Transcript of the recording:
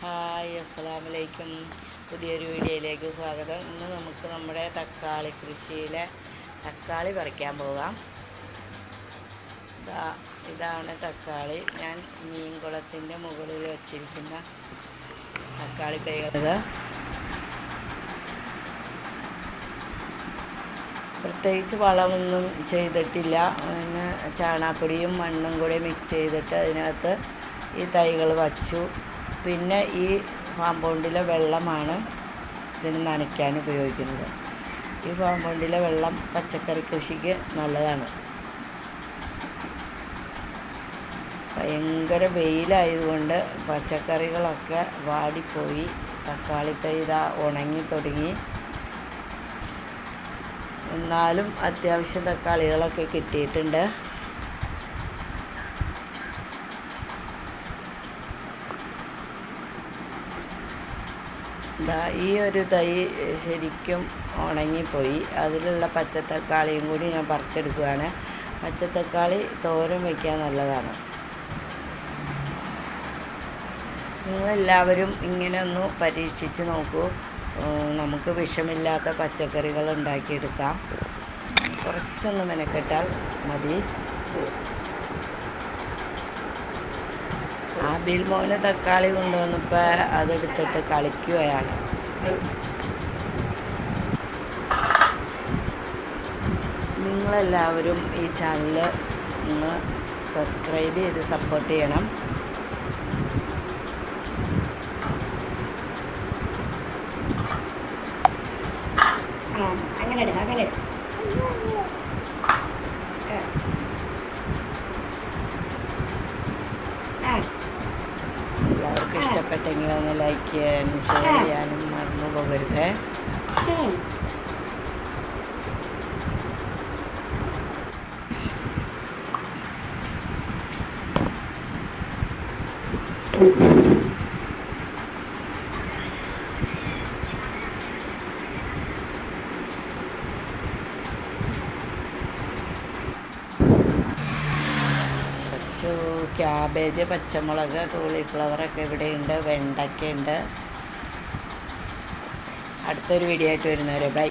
Hi അസ്സലാമലൈക്കും. പുതിയൊരു വീഡിയോയിലേക്ക് സ്വാഗതം. ഇന്ന് നമുക്ക് നമ്മുടെ തക്കാളി കൃഷിയിലെ തക്കാളി പറിക്കാൻ പോകാം. ഇതാ ഇതാണ് തക്കാളി. ഞാൻ മീൻകുളത്തിന്റെ മുകളിൽ വച്ചിരിക്കുന്ന തക്കാളി തൈകൾ പ്രത്യേകിച്ച് വളമൊന്നും ചെയ്തിട്ടില്ല. പിന്നെ ചാണാപ്പൊടിയും മണ്ണും കൂടി മിക്സ് ചെയ്തിട്ട് അതിനകത്ത് ഈ തൈകൾ വച്ചു. പിന്നെ ഈ കോമ്പൗണ്ടിലെ വെള്ളമാണ് ഇതിന് നനയ്ക്കാൻ ഉപയോഗിക്കുന്നത്. ഈ കോമ്പൗണ്ടിലെ വെള്ളം പച്ചക്കറി കൃഷിക്ക് നല്ലതാണ്. ഭയങ്കര വെയിലായതുകൊണ്ട് പച്ചക്കറികളൊക്കെ വാടിപ്പോയി തക്കാളി തൈത ഉണങ്ങി തുടങ്ങി. എന്നാലും അത്യാവശ്യം തക്കാളികളൊക്കെ കിട്ടിയിട്ടുണ്ട്. ഈ ഒരു തൈ ശരിക്കും ഉണങ്ങിപ്പോയി. അതിലുള്ള പച്ചത്തക്കാളിയും കൂടി ഞാൻ പറിച്ചെടുക്കുകയാണ് പച്ചത്തക്കാളി തോരൻ വയ്ക്കാൻ നല്ലതാണ്. നിങ്ങളെല്ലാവരും ഇങ്ങനെ ഒന്ന് പരീക്ഷിച്ച് നോക്കൂ. നമുക്ക് വിഷമില്ലാത്ത പച്ചക്കറികൾ ഉണ്ടാക്കിയെടുക്കാം. കുറച്ചൊന്ന് മെനക്കെട്ടാൽ മതി. ആബിൽ മോന് തക്കാളി കൊണ്ടുവന്നപ്പോൾ അതെടുത്തിട്ട് കളിക്കും അയാൾ നിങ്ങളെല്ലാവരും ഈ ചാനൽ ഒന്ന് സബ്സ്ക്രൈബ് ചെയ്ത് സപ്പോർട്ട് ചെയ്യണം. അങ്ങനെ അങ്ങനെ ഇഷ്ടപ്പെട്ടെങ്കിൽ ഒന്ന് ലൈക്ക് ചെയ്യാനും ഷെയർ ചെയ്യാനും മറന്നു പോകരുത് ഉം. കുറച്ച് ക്യാബേജ് പച്ചമുളക് കോളിഫ്ലവറൊക്കെ ഇവിടെയുണ്ട് വെണ്ടയ്ക്ക ഉണ്ട് അടുത്തൊരു വീഡിയോ ആയിട്ട് വരുന്നവരെ ബൈ